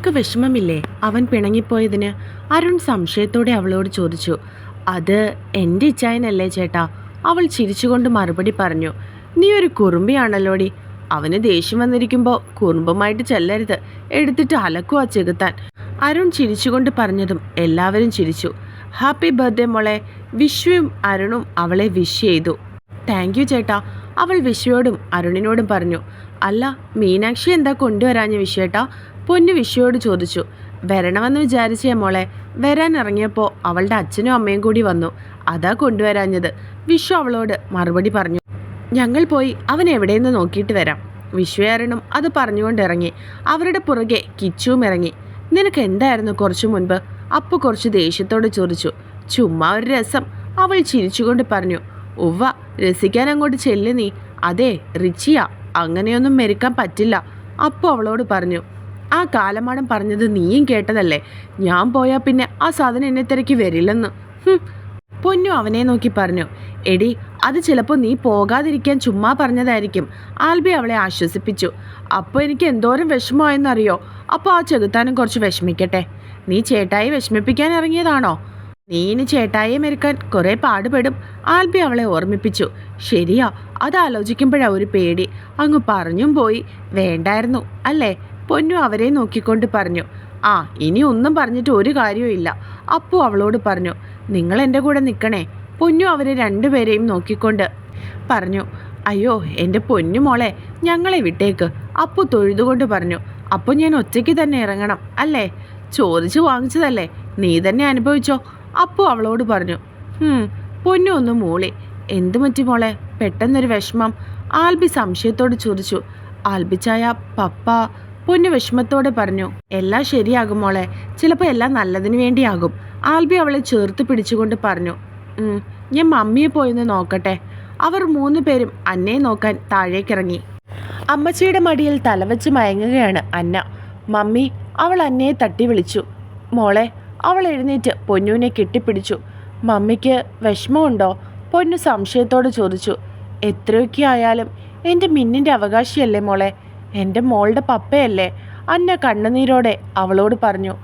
അവൾക്ക് വിഷമമില്ലേ? അവൻ പിണങ്ങിപ്പോയതിന് അരുൺ സംശയത്തോടെ അവളോട് ചോദിച്ചു അത് എന്റെ ഇച്ചായനല്ലേ ചേട്ടാ? അവൾ ചിരിച്ചുകൊണ്ട് മറുപടി പറഞ്ഞു നീ ഒരു കുറുമ്പിയാണല്ലോടി. അവന് ദേഷ്യം വന്നിരിക്കുമ്പോൾ കുറുമ്പുമായിട്ട് ചെല്ലരുത്. എടുത്തിട്ട് അലക്കുവാ ചെകുത്താൻ. അരുൺ ചിരിച്ചുകൊണ്ട് പറഞ്ഞതും എല്ലാവരും ചിരിച്ചു. ഹാപ്പി ബർത്ത്ഡേ മോളെ. വിശ്വയും അരുണും അവളെ വിഷ് ചെയ്തു. താങ്ക് യു ചേട്ടാ. അവൾ വിശ്വയോടും അരുണിനോടും പറഞ്ഞു അല്ല മീനാക്ഷി എന്താ കൊണ്ടുവരാഞ്ഞ വിഷയട്ടാ? പൊന്നു വിഷയോട് ചോദിച്ചു. വരണമെന്ന് വിചാരിച്ചേ മോളെ. വരാൻ ഇറങ്ങിയപ്പോൾ അവളുടെ അച്ഛനും അമ്മയും കൂടി വന്നു. അതാ കൊണ്ടുവരാഞ്ഞത്. വിഷു അവളോട് മറുപടി പറഞ്ഞു. ഞങ്ങൾ പോയി അവൻ എവിടെയെന്ന് നോക്കിയിട്ട് വരാം. വിശ്വയാരനും അത് പറഞ്ഞുകൊണ്ട് ഇറങ്ങി അവരുടെ പുറകെ കിച്ചുവും ഇറങ്ങി. നിനക്ക് എന്തായിരുന്നു കുറച്ചു മുൻപ്? അപ്പു കുറച്ച് ദേഷ്യത്തോട് ചോദിച്ചു. ചുമ്മാ ഒരു രസം. അവൾ ചിരിച്ചുകൊണ്ട് പറഞ്ഞു. ഉവ്വ രസിക്കാൻ അങ്ങോട്ട് ചെല്ലു നീ. അതെ റിച്ചിയാ. അങ്ങനെയൊന്നും മെരുക്കാൻ പറ്റില്ല. അപ്പോൾ അവളോട് പറഞ്ഞു ആ കാലമാടം പറഞ്ഞത് നീയും കേട്ടതല്ലേ? ഞാൻ പോയാൽ പിന്നെ ആ സാധനം എന്നെ തിരക്കി വരില്ലെന്ന്. പൊന്നു അവനെ നോക്കി പറഞ്ഞു എടി അത് ചിലപ്പോൾ നീ പോകാതിരിക്കാൻ ചുമ്മാ പറഞ്ഞതായിരിക്കും. ആൽബി അവളെ ആശ്വസിപ്പിച്ചു അപ്പോൾ എനിക്ക് എന്തോരം വിഷമമായെന്നറിയോ? അപ്പോൾ ആ ചെകുത്താനും കുറച്ച് വിഷമിക്കട്ടെ. നീ ചേട്ടായി വിഷമിപ്പിക്കാൻ ഇറങ്ങിയതാണോ? നീ ഇനി ചേട്ടായിയെ മെരുക്കാൻ കുറേ പാടുപെടും. ആൽബി അവളെ ഓർമ്മിപ്പിച്ചു. ശരിയാ അതാലോചിക്കുമ്പോഴാ ഒരു പേടി. അങ്ങ് പറഞ്ഞും പോയി. വേണ്ടായിരുന്നു അല്ലേ? പൊന്നു അവരെ നോക്കിക്കൊണ്ട് പറഞ്ഞു. ആ ഇനി ഒന്നും പറഞ്ഞിട്ട് ഒരു കാര്യവും ഇല്ല. അപ്പു അവളോട് പറഞ്ഞു നിങ്ങൾ എന്റെ കൂടെ നിൽക്കണേ. പൊന്നു അവരെ രണ്ടുപേരെയും നോക്കിക്കൊണ്ട് പറഞ്ഞു അയ്യോ എന്റെ പൊന്നു മോളെ ഞങ്ങളെ വിട്ടേക്ക്. അപ്പു തൊഴുതുകൊണ്ട് പറഞ്ഞു അപ്പോൾ ഞാൻ ഒറ്റയ്ക്ക് തന്നെ ഇറങ്ങണം അല്ലേ? ചോദിച്ചു വാങ്ങിച്ചതല്ലേ? നീ തന്നെ അനുഭവിച്ചോ? അപ്പു അവളോട് പറഞ്ഞു "ഹും, പൊന്നു ഒന്ന് മൂളി എന്തു പറ്റി മോളെ? പെട്ടെന്നൊരു വിഷമം. ആൽബി സംശയത്തോട് ചോദിച്ചു ആൽബിച്ചായ പപ്പ? പൊന്നു വിഷമത്തോടെ പറഞ്ഞു എല്ലാം ശരിയാകും മോളെ ചിലപ്പോൾ എല്ലാം നല്ലതിന് വേണ്ടിയാകും. ആൽബി അവളെ ചേർത്ത് പിടിച്ചുകൊണ്ട് പറഞ്ഞു "ഉം, ഞാൻ മമ്മിയെ പോയെന്ന് നോക്കട്ടെ. അവർ മൂന്ന് പേരും അന്നയെ നോക്കാൻ താഴേക്കിറങ്ങി. അമ്മച്ചിയുടെ മടിയിൽ തലവെച്ച് മയങ്ങുകയാണ് അന്ന. മമ്മി അവൾ അന്നയെ തട്ടി വിളിച്ചു മോളെ അവൾ എഴുന്നേറ്റ് പൊന്നുവിനെ കെട്ടിപ്പിടിച്ചു. മമ്മിക്ക് വിഷമമുണ്ടോ? പൊന്നു സംശയത്തോട് ചോദിച്ചു. എത്രയൊക്കെ ആയാലും എന്റെ മിന്നിന്റെ അവകാശിയല്ലേ മോളെ? എന്റെ മോളുടെ പപ്പയല്ലേ? അന്ന കണ്ണുനീരോടെ അവളോട് പറഞ്ഞു.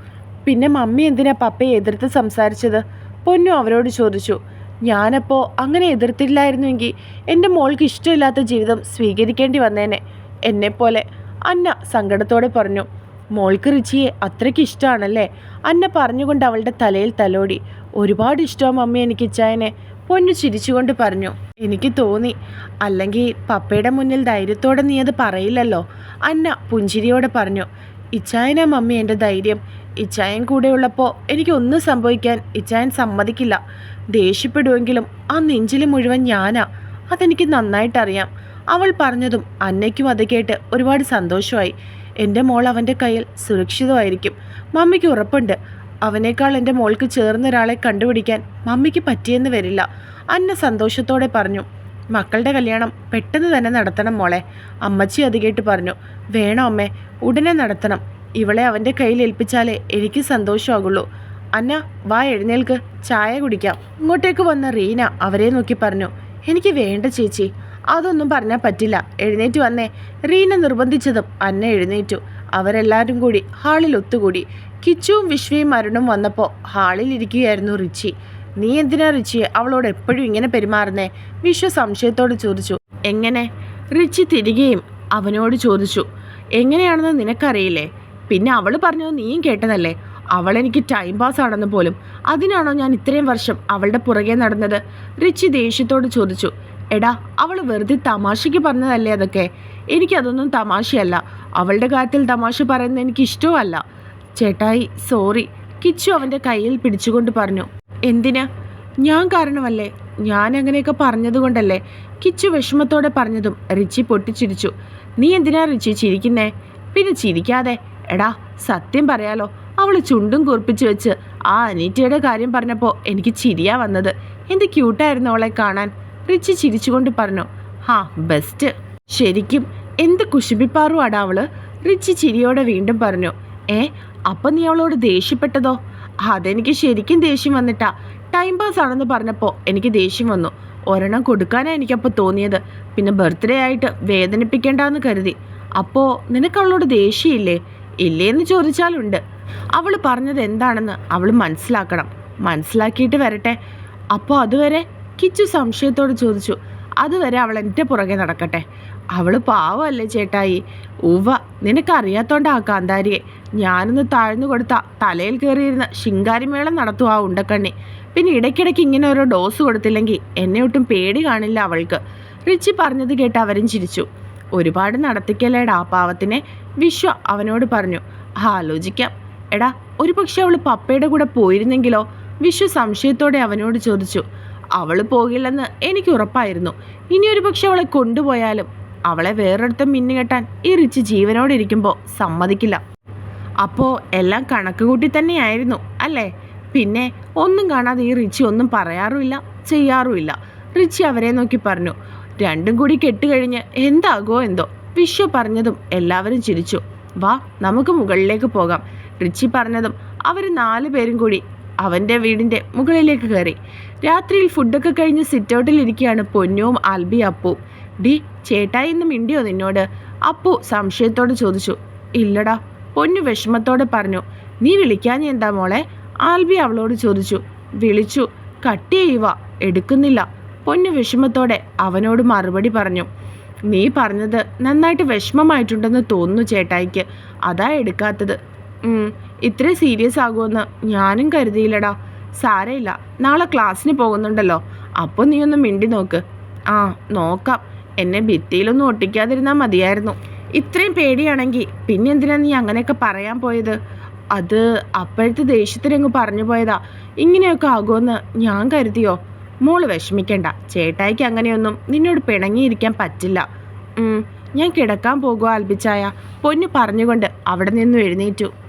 പിന്നെ മമ്മി എന്തിനാ പപ്പയെ എതിർത്ത് സംസാരിച്ചത്? പൊന്നു അവരോട് ചോദിച്ചു. ഞാനപ്പോൾ അങ്ങനെ എതിർത്തില്ലായിരുന്നുവെങ്കിൽ എന്റെ മോൾക്ക് ഇഷ്ടമില്ലാത്ത ജീവിതം സ്വീകരിക്കേണ്ടി വന്നേനെ. എന്നെപ്പോലെ അന്ന സങ്കടത്തോടെ പറഞ്ഞു. മോൾക്ക് റിച്ചിയെ അത്രയ്ക്ക് ഇഷ്ടമാണല്ലേ അന്ന പറഞ്ഞുകൊണ്ട് അവളുടെ തലയിൽ തലോടി. ഒരുപാട് ഇഷ്ടമാണ് മമ്മി എനിക്ക് ഇച്ചായനെ. പൊന്നു ചിരിച്ചുകൊണ്ട് പറഞ്ഞു. എനിക്ക് തോന്നി. അല്ലെങ്കിൽ പപ്പയുടെ മുന്നിൽ ധൈര്യത്തോടെ നീ അത് പറയില്ലല്ലോ? അന്ന പുഞ്ചിരിയോടെ പറഞ്ഞു. ഇച്ചായന മമ്മി എന്റെ ധൈര്യം. ഇച്ചായൻ കൂടെയുള്ളപ്പോൾ എനിക്കൊന്നും സംഭവിക്കാൻ ഇച്ചായൻ സമ്മതിക്കില്ല. ദേഷ്യപ്പെടുമെങ്കിലും ആ നെഞ്ചിൽ മുഴുവൻ ഞാനാ. അതെനിക്ക് നന്നായിട്ടറിയാം. അവൾ പറഞ്ഞതും അന്നയ്ക്കും അത് കേട്ട് ഒരുപാട് സന്തോഷമായി. എന്റെ മോൾ അവന്റെ കയ്യിൽ സുരക്ഷിതമായിരിക്കും. മമ്മിക്ക് ഉറപ്പുണ്ട്. അവനേക്കാൾ എന്റെ മോൾക്ക് ചേർന്ന ഒരാളെ കണ്ടുപിടിക്കാൻ മമ്മിക്ക് പറ്റിയെന്ന് വരില്ല. അന്ന സന്തോഷത്തോടെ പറഞ്ഞു മക്കളുടെ കല്യാണം പെട്ടെന്ന് തന്നെ നടത്തണം മോളെ അമ്മച്ചി അത് കേട്ട് പറഞ്ഞു. വേണോ അമ്മേ ഉടനെ നടത്തണം. ഇവളെ അവന്റെ കയ്യിൽ ഏൽപ്പിച്ചാലേ എനിക്ക് സന്തോഷമാകുള്ളൂ അന്ന വാ എഴുന്നേൽക്ക് ചായ കുടിക്കാം. ഇങ്ങോട്ടേക്ക് വന്ന റീന അവരെ നോക്കി പറഞ്ഞു എനിക്ക് വേണ്ട ചേച്ചി അതൊന്നും പറഞ്ഞാൽ പറ്റില്ല. എഴുന്നേറ്റ് വന്നേ. റീന നിർബന്ധിച്ചതും അന്ന എഴുന്നേറ്റു. അവരെല്ലാവരും കൂടി ഹാളിൽ ഒത്തുകൂടി. കിച്ചുവും വിശ്വയും അരുണും വന്നപ്പോൾ ഹാളിൽ ഇരിക്കുകയായിരുന്നു റിച്ചി. നീ എന്തിനാ റിച്ചിയെ? അവളോട് എപ്പോഴും ഇങ്ങനെ പെരുമാറുന്നേ? വിശ്വ സംശയത്തോട് ചോദിച്ചു. എങ്ങനെ? റിച്ചി തിരികെയും അവനോട് ചോദിച്ചു. എങ്ങനെയാണെന്ന് നിനക്കറിയില്ലേ? പിന്നെ അവൾ പറഞ്ഞത് നീയും കേട്ടതല്ലേ? അവളെനിക്ക് ടൈം പാസ് ആണെന്ന് പോലും. അതിനാണോ ഞാൻ ഇത്രയും വർഷം അവളുടെ പുറകെ നടന്നത്? റിച്ചി ദേഷ്യത്തോട് ചോദിച്ചു. എടാ അവൾ വെറുതെ തമാശയ്ക്ക് പറഞ്ഞതല്ലേ അതൊക്കെ? എനിക്കതൊന്നും തമാശയല്ല. അവളുടെ കാര്യത്തിൽ തമാശ പറയുന്നത് എനിക്ക് ഇഷ്ടവുമല്ല ചേട്ടായി സോറി. കിച്ചു അവന്റെ കയ്യിൽ പിടിച്ചുകൊണ്ട് പറഞ്ഞു. എന്തിനാ? ഞാൻ കാരണമല്ലേ? ഞാൻ അങ്ങനെയൊക്കെ പറഞ്ഞതുകൊണ്ടല്ലേ കിച്ചു വിഷമത്തോടെ പറഞ്ഞതും റിച്ചി പൊട്ടിച്ചിരിച്ചു. നീ എന്തിനാ റിച്ചി ചിരിക്കുന്നേ? പിന്നെ ചിരിക്കാതെ. എടാ സത്യം പറയാലോ അവൾ ചുണ്ടും കുറിപ്പിച്ച് വെച്ച് ആ അനീറ്റയുടെ കാര്യം പറഞ്ഞപ്പോൾ എനിക്ക് ചിരിയാ വന്നത്. എന്ത് ക്യൂട്ടായിരുന്നു അവളെ കാണാൻ. റിച്ചി ചിരിച്ചുകൊണ്ട് പറഞ്ഞു ഹാ ബെസ്റ്റ് ശരിക്കും എന്ത് കുശിപ്പിപ്പാറുവാടാ അവൾ? റിച്ചി ചിരിയോടെ വീണ്ടും പറഞ്ഞു ഏ അപ്പം നീ അവളോട് ദേഷ്യപ്പെട്ടതോ? അതെനിക്ക് ശരിക്കും ദേഷ്യം വന്നിട്ടാ. ടൈം പാസ് ആണെന്ന് പറഞ്ഞപ്പോൾ എനിക്ക് ദേഷ്യം വന്നു. ഒരെണ്ണം കൊടുക്കാനാ എനിക്കപ്പോൾ തോന്നിയത്. പിന്നെ ബർത്ത്ഡേ ആയിട്ട് വേദനിപ്പിക്കേണ്ടെന്ന് കരുതി. അപ്പോൾ നിനക്ക് അവളോട് ദേഷ്യമില്ലേ? ഇല്ലേന്ന് ചോദിച്ചാലുണ്ട്. അവൾ പറഞ്ഞത് എന്താണെന്ന് അവൾ മനസ്സിലാക്കണം. മനസ്സിലാക്കിയിട്ട് വരട്ടെ. അപ്പോൾ അതുവരെ കിച്ചു സംശയത്തോട് ചോദിച്ചു അതുവരെ അവൾ എന്റെ പുറകെ നടക്കട്ടെ? അവൾ പാവമല്ലേ ചേട്ടായി? ഉവ്വ നിനക്കറിയാത്തോണ്ടാ ആ കാന്താരിയെ. ഞാനൊന്ന് താഴ്ന്നു കൊടുത്ത തലയിൽ കയറിയിരുന്ന ശിങ്കാരിമേളം നടത്തും ആ ഉണ്ടക്കണ്ണി. പിന്നെ ഇടയ്ക്കിടയ്ക്ക് ഇങ്ങനെ ഓരോ ഡോസ് കൊടുത്തില്ലെങ്കിൽ എന്നെ ഒട്ടും പേടി കാണില്ല അവൾക്ക്. റിച്ചി പറഞ്ഞത് കേട്ട് അവരും ചിരിച്ചു. ഒരുപാട് നടത്തിക്കല്ലേടാ ആ പാവത്തിനെ? വിശ്വ അവനോട് പറഞ്ഞു. ആലോചിക്കാം. എടാ ഒരു പക്ഷെ അവൾ പപ്പയുടെ കൂടെ പോയിരുന്നെങ്കിലോ? വിശ്വ സംശയത്തോടെ അവനോട് ചോദിച്ചു. അവൾ പോകില്ലെന്ന് എനിക്ക് ഉറപ്പായിരുന്നു. ഇനി ഒരു പക്ഷെ അവളെ കൊണ്ടുപോയാലും അവളെ വേറൊരിടത്ത് മിന്നുകെട്ടാൻ ഈ റിച്ച് ജീവനോടെ ഇരിക്കുമ്പോൾ സമ്മതിക്കില്ല. അപ്പോൾ എല്ലാം കണക്ക് കൂട്ടി തന്നെയായിരുന്നു അല്ലേ? പിന്നെ ഒന്നും കാണാതെ ഈ റിച്ചി ഒന്നും പറയാറുമില്ല ചെയ്യാറുമില്ല. റിച്ചി അവരെ നോക്കി പറഞ്ഞു രണ്ടും കൂടി കെട്ടുകഴിഞ്ഞ് എന്താകോ എന്തോ? വിശ്വ പറഞ്ഞതും എല്ലാവരും ചിരിച്ചു. വാ നമുക്ക് മുകളിലേക്ക് പോകാം റിച്ചി പറഞ്ഞതും അവർ നാല് പേരും കൂടി അവന്റെ വീടിന്റെ മുകളിലേക്ക് കയറി. രാത്രിയിൽ ഫുഡൊക്കെ കഴിഞ്ഞ് സിറ്റൗട്ടിൽ ഇരിക്കുകയാണ് പൊന്നുവും ആൽബി അപ്പു. ഡി ചേട്ടായി ഇന്ന് മിണ്ടിയോ നിന്നോട്? അപ്പു സംശയത്തോടെ ചോദിച്ചു. ഇല്ലടാ പൊന്നു വിഷമത്തോടെ പറഞ്ഞു. നീ വിളിക്കാൻ എന്താ മോളെ? ആൽബി അവളോട് ചോദിച്ചു. വിളിച്ചു. കട്ട് ചെയ്യുക എടുക്കുന്നില്ല. പൊന്നു വിഷമത്തോടെ അവനോട് മറുപടി പറഞ്ഞു. നീ പറഞ്ഞത് നന്നായിട്ട് വിഷമമായിട്ടുണ്ടെന്ന് തോന്നുന്നു ചേട്ടായിക്ക്. അതാ എടുക്കാത്തത്. ഉം, ഇത്രയും സീരിയസ് ആകുമെന്ന് ഞാനും കരുതിയില്ലടാ. സാരയില്ല നാളെ ക്ലാസ്സിന് പോകുന്നുണ്ടല്ലോ. അപ്പോൾ നീ ഒന്ന് മിണ്ടി നോക്ക്. ആ നോക്കാം. എന്നെ ഭിത്തിയിലൊന്നും ഒട്ടിക്കാതിരുന്നാൽ മതിയായിരുന്നു. ഇത്രയും പേടിയാണെങ്കിൽ പിന്നെ എന്തിനാ നീ അങ്ങനെയൊക്കെ പറയാൻ പോയത്? അത് അപ്പോഴത്തെ ദേഷ്യത്തിനങ്ങ് പറഞ്ഞു പോയതാ. ഇങ്ങനെയൊക്കെ ആകുമെന്ന് ഞാൻ കരുതിയോ? മോൾ വിഷമിക്കണ്ട. ചേട്ടായിക്ക് അങ്ങനെയൊന്നും നിന്നോട് പിണങ്ങിയിരിക്കാൻ പറ്റില്ല. ഞാൻ കിടക്കാൻ പോകുക ആൽബിച്ചായ? പൊന്നു പറഞ്ഞുകൊണ്ട് അവിടെ നിന്നും എഴുന്നേറ്റു.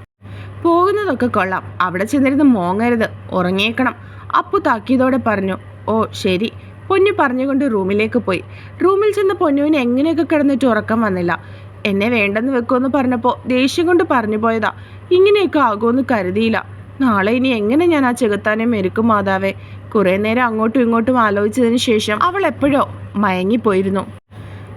പോകുന്നതൊക്കെ കൊള്ളാം. അവിടെ ചെന്നിരുന്ന് മോങ്ങരുത്. ഉറങ്ങിയേക്കണം. അപ്പു താക്കിയതോടെ പറഞ്ഞു ഓ ശരി. പൊന്നു പറഞ്ഞുകൊണ്ട് റൂമിലേക്ക് പോയി. റൂമിൽ ചെന്ന് പൊന്നുവിന് എങ്ങനെയൊക്കെ കിടന്നിട്ട് ഉറക്കം വന്നില്ല. എന്നെ വേണ്ടെന്ന് വെക്കുമെന്ന് പറഞ്ഞപ്പോൾ ദേഷ്യം കൊണ്ട് പറഞ്ഞു പോയതാ. ഇങ്ങനെയൊക്കെ ആകുമെന്ന് കരുതിയില്ല. നാളെ ഇനി എങ്ങനെ ഞാൻ ആ ചെകുത്താനെ മെരുക്കും മാതാവേ? കുറേ നേരം അങ്ങോട്ടും ഇങ്ങോട്ടും ആലോചിച്ചതിന് ശേഷം അവൾ എപ്പോഴോ മയങ്ങിപ്പോയിരുന്നു.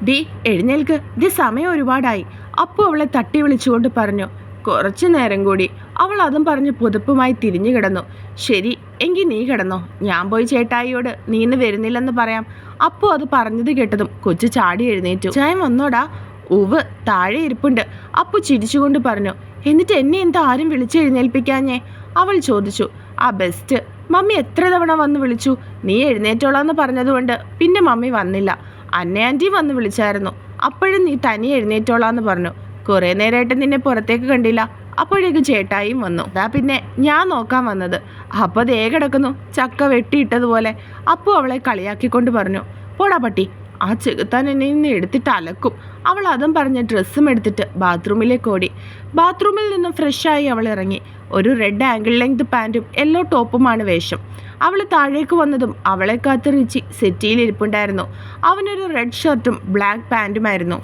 ഡി എഴുന്നേൽക്ക്. ഇത് സമയം ഒരുപാടായി. അപ്പു അവളെ തട്ടി വിളിച്ചുകൊണ്ട് പറഞ്ഞു കുറച്ചു നേരം കൂടി അവൾ അതും പറഞ്ഞ് പുതുപ്പുമായി തിരിഞ്ഞു കിടന്നു. ശരി എങ്കിൽ നീ കിടന്നോ. ഞാൻ പോയി ചേട്ടായിയോട് നീ ഇന്ന് വരുന്നില്ലെന്ന് പറയാം. അപ്പോൾ അത് പറഞ്ഞത് കേട്ടതും കൊച്ചു ചാടി എഴുന്നേറ്റു. ചായം വന്നോടാ. ഉവ് താഴെ ഇരിപ്പുണ്ട്. അപ്പു ചിരിച്ചുകൊണ്ട് പറഞ്ഞു എന്നിട്ട് എന്നെ എന്താ ആരും വിളിച്ചെഴുന്നേൽപ്പിക്കാഞ്ഞേ അവൾ ചോദിച്ചു ആ ബെസ്റ്റ്. മമ്മി എത്ര തവണ വന്ന് വിളിച്ചു? നീ എഴുന്നേറ്റോളാന്ന് പറഞ്ഞതുകൊണ്ട് പിന്നെ മമ്മി വന്നില്ല. അന്നെ വന്ന് വിളിച്ചായിരുന്നു. അപ്പോഴും നീ തനി എഴുന്നേറ്റോളാന്ന് പറഞ്ഞു. കുറേ നേരമായിട്ട് നിന്നെ പുറത്തേക്ക് കണ്ടില്ല. അപ്പോഴേക്കും ചേട്ടായും വന്നു. അതാ പിന്നെ ഞാൻ നോക്കാൻ വന്നത്. അപ്പോൾ ദേ കിടക്കുന്നു ചക്ക വെട്ടിയിട്ടതുപോലെ. അപ്പോൾ അവളെ കളിയാക്കിക്കൊണ്ട് പറഞ്ഞു പോടാ പട്ടി ആ ചെകുത്താൻ എന്നെ നിന്ന് എടുത്തിട്ട് അലക്കും. അവൾ അതും പറഞ്ഞ് ഡ്രസ്സും എടുത്തിട്ട് ബാത്റൂമിലേക്ക് ഓടി. ബാത്റൂമിൽ നിന്നും ഫ്രഷായി അവൾ ഇറങ്ങി. ഒരു റെഡ് ആംഗിൾ ലെങ്ത് പാന്റും യെല്ലോ ടോപ്പുമാണ് വേഷം. അവൾ താഴേക്ക് വന്നതും അവളെ കാത്ത് റിച്ചി സെറ്റിയിൽ ഇരിപ്പുണ്ടായിരുന്നു. അവനൊരു റെഡ് ഷർട്ടും ബ്ലാക്ക് പാന്റുമായിരുന്നു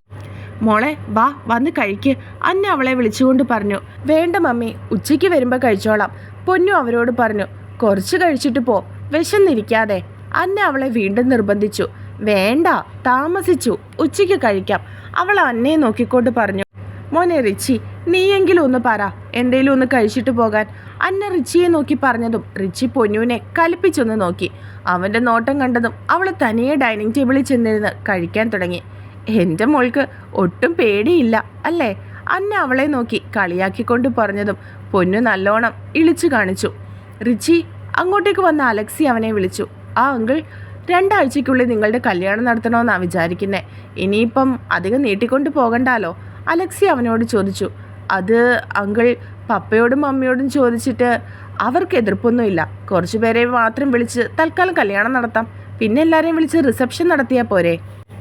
മോളെ വാ വന്ന് കഴിക്ക്. അന്ന അവളെ വിളിച്ചുകൊണ്ട് പറഞ്ഞു. വേണ്ട മമ്മി. ഉച്ചയ്ക്ക് വരുമ്പോൾ കഴിച്ചോളാം. പൊന്നു അവരോട് പറഞ്ഞു കുറച്ച് കഴിച്ചിട്ട് പോ. വിശന്നിരിക്കാതെ. അന്ന അവളെ വീണ്ടും നിർബന്ധിച്ചു. വേണ്ട. താമസിച്ചു. ഉച്ചയ്ക്ക് കഴിക്കാം. അവൾ അന്നയെ നോക്കിക്കൊണ്ട് പറഞ്ഞു മോനെ റിച്ചി നീയെങ്കിലും ഒന്ന് പറ. എന്തേലും ഒന്ന് കഴിച്ചിട്ട് പോകാൻ. അന്ന റിച്ചിയെ നോക്കി പറഞ്ഞതും റിച്ചി പൊന്നുവിനെ കലിപ്പിച്ചൊന്ന് നോക്കി. അവന്റെ നോട്ടം കണ്ടതും അവൾ തനിയെ ഡൈനിങ് ടേബിളിൽ ചെന്നിരുന്ന് കഴിക്കാൻ തുടങ്ങി. എന്റെ മോൾക്ക് ഒട്ടും പേടിയില്ല അല്ലേ? അന്ന അവളെ നോക്കി കളിയാക്കിക്കൊണ്ട് പറഞ്ഞതും പൊന്നു നല്ലോണം ഇളിച്ചു കാണിച്ചു. റിച്ചി അങ്ങോട്ടേക്ക് വന്ന അലക്സി അവനെ വിളിച്ചു. ആ അങ്കിൾ രണ്ടാഴ്ചയ്ക്കുള്ളിൽ നിങ്ങളുടെ കല്യാണം നടത്തണമെന്നാണ് വിചാരിക്കുന്നത് ഇനിയിപ്പം അധികം നീട്ടിക്കൊണ്ട് പോകണ്ടാലോ? അലക്സി അവനോട് ചോദിച്ചു. അത് അങ്കിൾ പപ്പയോടും മമ്മിയോടും ചോദിച്ചിട്ട് അവർക്ക് എതിർപ്പൊന്നുമില്ല. കുറച്ചു പേരെ മാത്രം വിളിച്ച് തൽക്കാലം കല്യാണം നടത്താം. പിന്നെ എല്ലാവരെയും വിളിച്ച് റിസപ്ഷൻ നടത്തിയാൽ പോരെ?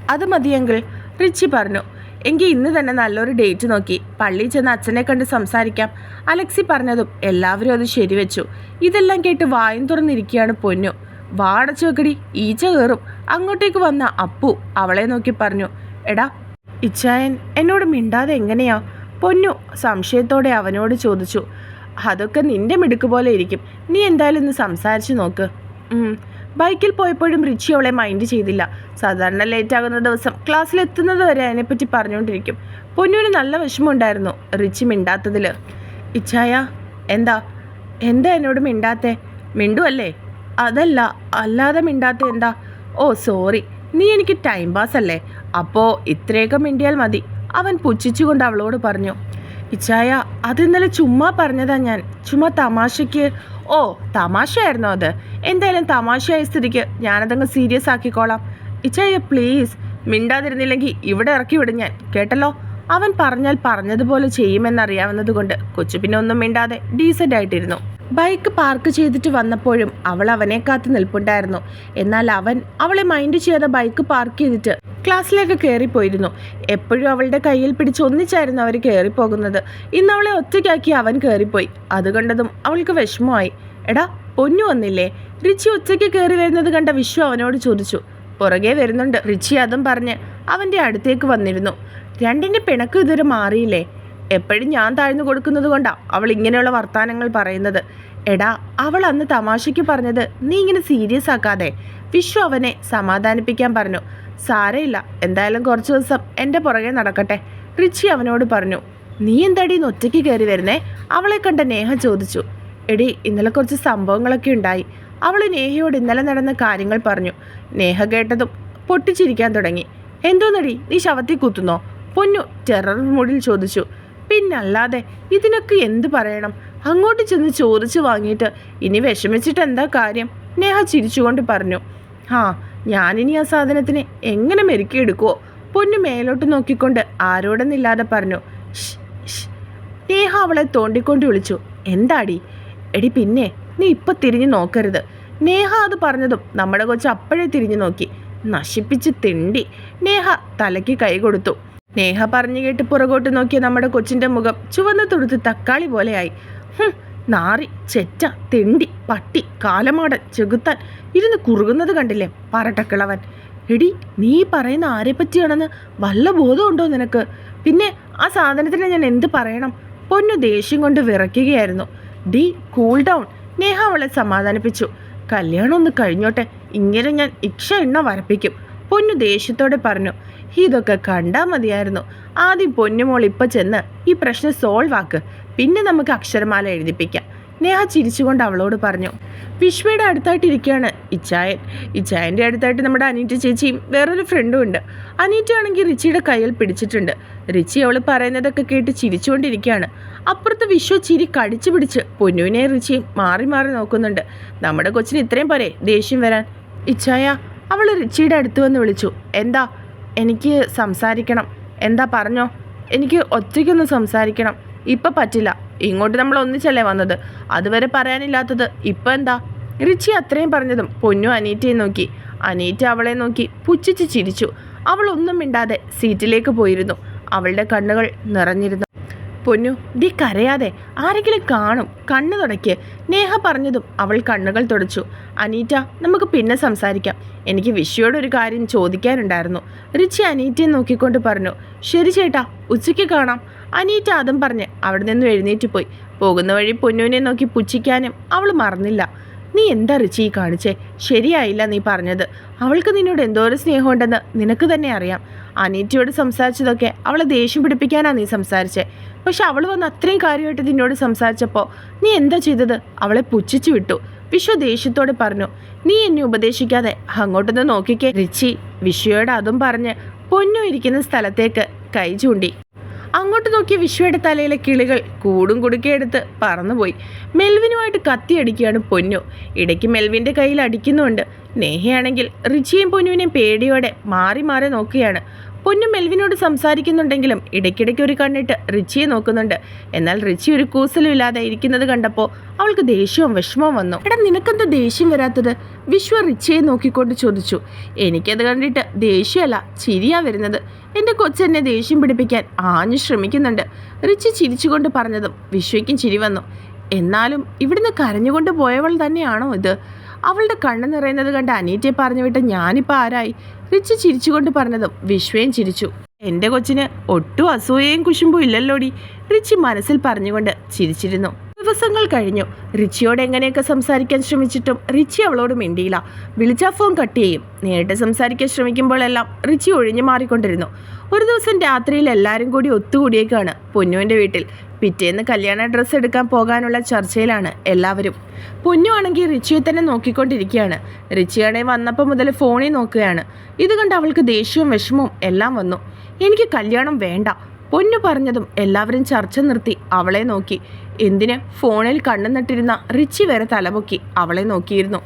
അത് മതിയെങ്കിൽ റിച്ചി പറഞ്ഞു. എങ്കിൽ ഇന്ന് തന്നെ നല്ലൊരു ഡേറ്റ് നോക്കി. പള്ളിയിൽ ചെന്ന് അച്ഛനെ കണ്ട് സംസാരിക്കാം. അലക്സി പറഞ്ഞതും എല്ലാവരും അത് ശരിവെച്ചു. ഇതെല്ലാം കേട്ട് വായും തുറന്നിരിക്കുകയാണ് പൊന്നു. വാടച്ചു വെക്കടി. ഈച്ച കയറും അങ്ങോട്ടേക്ക് വന്ന അപ്പു അവളെ നോക്കി പറഞ്ഞു. എടാ ഇച്ചായൻ എന്നോട് മിണ്ടാതെ എങ്ങനെയാ? പൊന്നു സംശയത്തോടെ അവനോട് ചോദിച്ചു. അതൊക്കെ നിന്റെ മിടുക്ക് പോലെ ഇരിക്കും. നീ എന്തായാലും ഇന്ന് സംസാരിച്ചു നോക്ക്. ബൈക്കിൽ പോയപ്പോഴും റിച്ചി അവളെ മൈൻഡ് ചെയ്തില്ല. സാധാരണ ലേറ്റ് ആകുന്ന ദിവസം ക്ലാസ്സിലെത്തുന്നത് വരെ അതിനെപ്പറ്റി പറഞ്ഞുകൊണ്ടിരിക്കും. പൊന്നുവിന് നല്ല വിഷമമുണ്ടായിരുന്നു. റിച്ചി മിണ്ടാത്തതിൽ ഇച്ഛായ എന്താ? എന്താ എന്നോട് മിണ്ടാത്തെ? മിണ്ടുവല്ലേ അതല്ല അല്ലാതെ മിണ്ടാത്ത എന്താ? ഓ സോറി നീ എനിക്ക് ടൈം പാസ് അല്ലേ? അപ്പോൾ ഇത്രയൊക്കെ മിണ്ടിയാൽ മതി. അവൻ പുച്ഛിച്ചുകൊണ്ട് അവളോട് പറഞ്ഞു. ഇച്ചായ അത് ഇന്നലെ ചുമ്മാ പറഞ്ഞതാ ഞാൻ. ചുമ്മാ തമാശയ്ക്ക്. ഓ തമാശയായിരുന്നോ അത്? എന്തായാലും തമാശയായ സ്ഥിതിക്ക് ഞാനതങ്ങ് സീരിയസ് ആക്കിക്കോളാം. ഇച്ചായ പ്ലീസ്. മിണ്ടാതിരുന്നില്ലെങ്കിൽ ഇവിടെ ഇറക്കി വിടും ഞാൻ. കേട്ടല്ലോ? അവൻ പറഞ്ഞാൽ പറഞ്ഞതുപോലെ ചെയ്യുമെന്നറിയാവുന്നത് കൊണ്ട് കൊച്ചു പിന്നെ ഒന്നും മിണ്ടാതെ ഡീസന്റ് ആയിട്ടിരുന്നു. ബൈക്ക് പാർക്ക് ചെയ്തിട്ട് വന്നപ്പോഴും അവൾ അവനെ കാത്ത് നിൽപ്പുണ്ടായിരുന്നു. എന്നാൽ അവൻ അവളെ മൈൻഡ് ചെയ്യാതെ ബൈക്ക് പാർക്ക് ചെയ്തിട്ട് ക്ലാസ്സിലേക്ക് കയറിപ്പോയിരുന്നു എപ്പോഴും അവളുടെ കയ്യിൽ പിടിച്ച് ഒന്നിച്ചായിരുന്നു അവർ കയറിപ്പോകുന്നത് ഇന്ന് അവളെ ഒറ്റയ്ക്കാക്കി അവൻ കയറിപ്പോയി അത് കണ്ടതും അവൾക്ക് വിഷമമായി. എടാ പൊന്നു വന്നില്ലേ? റിച്ചി ഉച്ചയ്ക്ക് കയറി വരുന്നത് കണ്ട വിശ്വ അവനോട് ചോദിച്ചു. പുറകെ വരുന്നുണ്ട് റിച്ചി അതും പറഞ്ഞ് അവന്റെ അടുത്തേക്ക് വന്നിരുന്നു. രണ്ടിന്റെ പിണക്ക് ഇതുവരെ മാറിയില്ലേ? എപ്പോഴും ഞാൻ താഴ്ന്നു കൊടുക്കുന്നത് കൊണ്ടാ അവൾ ഇങ്ങനെയുള്ള വർത്തമാനങ്ങൾ പറയുന്നത്. എടാ അവൾ അന്ന് തമാശയ്ക്ക് പറഞ്ഞത് നീ ഇങ്ങനെ സീരിയസ് ആക്കാതെ. വിശ്വ അവനെ സമാധാനിപ്പിക്കാൻ പറഞ്ഞു. സാരയില്ല എന്തായാലും കുറച്ച് ദിവസം എന്റെ പുറകെ നടക്കട്ടെ. റിച്ചി അവനോട് പറഞ്ഞു നീ എന്താടി ഒറ്റയ്ക്ക് കയറി വരുന്നേ? അവളെ കണ്ട നേഹ ചോദിച്ചു എടി ഇന്നലെ കുറച്ച് സംഭവങ്ങളൊക്കെ ഉണ്ടായി. അവൾ നേഹയോട് ഇന്നലെ നടന്ന കാര്യങ്ങൾ പറഞ്ഞു. നേഹ കേട്ടതും പൊട്ടിച്ചിരിക്കാൻ തുടങ്ങി. എന്തോന്നടി നീ ശവത്തിൽ കുത്തുന്നോ? പൊന്നു ടെറർ മൂടിൽ ചോദിച്ചു. പിന്നല്ലാതെ ഇതിനൊക്കെ എന്ത് പറയണം? അങ്ങോട്ട് ചെന്ന് ചോദിച്ചു വാങ്ങിയിട്ട് ഇനി വിഷമിച്ചിട്ട് എന്താ കാര്യം? നേഹ ചിരിച്ചുകൊണ്ട് പറഞ്ഞു. ആ ഞാനിനി ആ സാധനത്തിനെ എങ്ങനെ മെരുക്കിയെടുക്കുവോ പൊന്നു മേലോട്ട് നോക്കിക്കൊണ്ട് ആരോടെന്നില്ലാതെ പറഞ്ഞു. നേഹ അവളെ തോണ്ടിക്കൊണ്ട് വിളിച്ചു. എന്താടി എടി പിന്നെ നീ ഇപ്പൊ തിരിഞ്ഞു നോക്കരുത്. നേഹ അത് പറഞ്ഞതും നമ്മുടെ കൊച്ചു അപ്പോഴേ തിരിഞ്ഞു നോക്കി. നശിപ്പിച്ച് തിണ്ടി. നേഹ തലയ്ക്ക് കൈ കൊടുത്തു. നേഹ പറഞ്ഞു കേട്ട് പുറകോട്ട് നോക്കിയ നമ്മുടെ കൊച്ചിന്റെ മുഖം ചുവന്ന് തുടുത്ത് തക്കാളി പോലെയായി. നാറി ചെറ്റ തെണ്ടി പട്ടി കാലമാടൻ ചെകുത്താൻ ഇരുന്ന് കുറുകുന്നത് കണ്ടില്ലേ പറട്ടക്കിളവൻ. എടി നീ പറയുന്ന ആരെ പറ്റിയാണെന്ന് വല്ല ബോധമുണ്ടോ നിനക്ക്? പിന്നെ ആ സാധനത്തിന് ഞാൻ എന്ത് പറയണം? പൊന്നു ദേഷ്യം കൊണ്ട് വിറയ്ക്കുകയായിരുന്നു. ഡി കൂൾ ഡൗൺ നേഹ അവളെ സമാധാനിപ്പിച്ചു. കല്യാണം ഒന്ന് കഴിഞ്ഞോട്ടെ ഇങ്ങനെ ഞാൻ ഇക്ഷ എണ്ണ വരപ്പിക്കും പൊന്നു ദേഷ്യത്തോടെ പറഞ്ഞു. ഇതൊക്കെ കണ്ടാൽ മതിയായിരുന്നു. ആദ്യം പൊന്നുമോൾ ഇപ്പം ചെന്ന് ഈ പ്രശ്നം സോൾവ് ആക്ക്. പിന്നെ നമുക്ക് അക്ഷരമാല എഴുതിപ്പിക്കാം. നേഹ ചിരിച്ചുകൊണ്ട് അവളോട് പറഞ്ഞു വിശ്വയുടെ അടുത്തായിട്ട് ഇരിക്കുകയാണ് ഇച്ചായൻ. ഇച്ചായന്റെ അടുത്തായിട്ട് നമ്മുടെ അനീറ്റ ചേച്ചിയും വേറൊരു ഫ്രണ്ടും ഉണ്ട്. അനീറ്റ ആണെങ്കിൽ റിച്ചിയുടെ കയ്യിൽ പിടിച്ചിട്ടുണ്ട്. റിച്ചി അവൾ പറയുന്നതൊക്കെ കേട്ട് ചിരിച്ചുകൊണ്ടിരിക്കുകയാണ്. അപ്പുറത്ത് വിശ്വ ചിരി കടിച്ചു പിടിച്ച് പൊന്നുവിനെ റിച്ചിയും മാറി മാറി നോക്കുന്നുണ്ട്. നമ്മുടെ കൊച്ചിന് ഇത്രയും പോരെ ദേഷ്യം വരാൻ. ഇച്ചായ അവൾ റിച്ചിയുടെ അടുത്ത് വന്ന് വിളിച്ചു എന്താ? എനിക്ക് സംസാരിക്കണം. എന്താ പറഞ്ഞോ? എനിക്ക് ഒറ്റയ്ക്കൊന്ന് സംസാരിക്കണം. ഇപ്പം പറ്റില്ല. ഇങ്ങോട്ട് നമ്മൾ ഒന്നിച്ചല്ലേ വന്നത്? അതുവരെ പറയാനില്ലാത്തത്. ഇപ്പം എന്താ? റിച്ചി അത്രയും പറഞ്ഞതും പൊന്നു അനീറ്റയെ നോക്കി. അനീറ്റ അവളെ നോക്കി പുച്ഛിച്ച് ചിരിച്ചു. അവൾ ഒന്നും മിണ്ടാതെ സീറ്റിലേക്ക് പോയിരുന്നു. അവളുടെ കണ്ണുകൾ നിറഞ്ഞിരുന്നു. പൊന്നു ഡി കരയാതെ ആരെങ്കിലും കാണും. കണ്ണു തുടയ്ക്ക് നേഹ പറഞ്ഞതും അവൾ കണ്ണുകൾ തുടച്ചു. അനീറ്റ നമുക്ക് പിന്നെ സംസാരിക്കാം. എനിക്ക് വിഷയോട് ഒരു കാര്യം ചോദിക്കാനുണ്ടായിരുന്നു. റിച്ചി അനീറ്റയെ നോക്കിക്കൊണ്ട് പറഞ്ഞു ശരി ചേട്ടാ ഉച്ചയ്ക്ക് കാണാം. അനീറ്റ അതും പറഞ്ഞ് അവിടെ നിന്നും എഴുന്നേറ്റ് പോയി. പോകുന്ന വഴി പൊന്നുവിനെ നോക്കി പുച്ഛിക്കാനും അവൾ മറന്നില്ല. നീ എന്താ റിച്ചി കാണിച്ചേ? ശരിയായില്ല നീ പറഞ്ഞത്. അവൾക്ക് നിന്നോട് എന്തോരം സ്നേഹമുണ്ടെന്ന് നിനക്ക് തന്നെ അറിയാം. അനീറ്റയോട് സംസാരിച്ചതൊക്കെ അവളെ ദേഷ്യം പിടിപ്പിക്കാനാണ് നീ സംസാരിച്ചേ. പക്ഷെ അവൾ വന്ന് അത്രയും കാര്യമായിട്ട് നിന്നോട് സംസാരിച്ചപ്പോൾ നീ എന്താ ചെയ്തത്? അവളെ പുച്ഛിച്ചു വിട്ടു. വിശ്വ ദേഷ്യത്തോടെ പറഞ്ഞു നീ എന്നെ ഉപദേശിക്കാതെ അങ്ങോട്ടൊന്ന് നോക്കിക്കേ റിച്ചി. വിശ്വയോട് അതും പറഞ്ഞ് പൊന്നു ഇരിക്കുന്ന സ്ഥലത്തേക്ക് കൈ ചൂണ്ടി. അങ്ങോട്ട് നോക്കിയ വിശ്വയുടെ തലയിലെ കിളികൾ കൂടും കുടുക്കിയെടുത്ത് പറന്നുപോയി. മെൽവിനുമായിട്ട് കത്തിയടിക്കുകയാണ് പൊന്നു. ഇടയ്ക്ക് മെൽവിന്റെ കയ്യിൽ അടിക്കുന്നുണ്ട് നേഹയാണെങ്കിൽ റിച്ചിയും പൊന്നുവിനെയും പേടിയോടെ മാറി മാറി നോക്കുകയാണ്. പൊന്നു മെൽവിനോട് സംസാരിക്കുന്നുണ്ടെങ്കിലും ഇടയ്ക്കിടയ്ക്ക് ഒരു കണ്ണിട്ട് റിച്ചിയെ നോക്കുന്നുണ്ട്. എന്നാൽ റിച്ചി ഒരു കൂസലും ഇല്ലാതെ ഇരിക്കുന്നത് കണ്ടപ്പോൾ അവൾക്ക് ദേഷ്യവും വിഷമവും വന്നു. എടാ നിനക്കെന്താ ദേഷ്യം വരാത്തത്? വിശ്വ റിച്ചിയെ നോക്കിക്കൊണ്ട് ചോദിച്ചു. എനിക്കത് കണ്ടിട്ട് ദേഷ്യമല്ല ചിരിയാ വരുന്നത്. എന്റെ കൊച്ചെന്നെ ദേഷ്യം പിടിപ്പിക്കാൻ ആഞ്ഞു ശ്രമിക്കുന്നുണ്ട്. റിച്ചി ചിരിച്ചുകൊണ്ട് പറഞ്ഞതും വിശ്വയ്ക്കും ചിരി വന്നു. എന്നാലും ഇവിടുന്ന് കരഞ്ഞുകൊണ്ട് പോയവൾ തന്നെയാണോ ഇത്? അവളുടെ കണ്ണ് നിറയുന്നത് കണ്ട് അനീറ്റയെ പറഞ്ഞു വിട്ട ഞാനിപ്പോൾ ആരായി? റിച്ച് ചിരിച്ചുകൊണ്ട് പറഞ്ഞതും വിശ്വയും ചിരിച്ചു. എന്റെ കൊച്ചിന് ഒട്ടും അസൂയയും കുശുമ്പും ഇല്ലല്ലോടി. റിച്ചി മനസ്സിൽ പറഞ്ഞുകൊണ്ട് ചിരിച്ചിരുന്നു. ദിവസങ്ങൾ കഴിഞ്ഞു. റിച്ചിയോട് എങ്ങനെയൊക്കെ സംസാരിക്കാൻ ശ്രമിച്ചിട്ടും റിച്ചി അവളോട് മിണ്ടിയില്ല. വിളിച്ചാ ഫോൺ കട്ട് ചെയ്യും. നേരിട്ട് സംസാരിക്കാൻ ശ്രമിക്കുമ്പോഴെല്ലാം റിച്ചി ഒഴിഞ്ഞു മാറിക്കൊണ്ടിരുന്നു. ഒരു ദിവസം രാത്രിയിൽ എല്ലാവരും കൂടി ഒത്തുകൂടിയേക്കാണ് പൊന്നുവിന്റെ വീട്ടിൽ. പിറ്റേന്ന് കല്യാണ ഡ്രസ്സ് എടുക്കാൻ പോകാനുള്ള ചർച്ചയിലാണ് എല്ലാവരും. പൊന്നു ആണെങ്കിൽ റിച്ചിയെ തന്നെ നോക്കിക്കൊണ്ടിരിക്കുകയാണ്. റിച്ചിയാണെ വന്നപ്പോൾ മുതൽ ഫോണിൽ നോക്കുകയാണ്. ഇത് കണ്ട് അവൾക്ക് ദേഷ്യവും വിഷമവും എല്ലാം വന്നു. എനിക്ക് കല്യാണം വേണ്ട. പൊന്നു പറഞ്ഞതും എല്ലാവരും ചർച്ച നിർത്തി അവളെ നോക്കി. എന്തിന്? ഫോണിൽ കണ്ണു നട്ടിരുന്ന റിച്ചി വരെ തലപൊക്കി അവളെ നോക്കിയിരുന്നു.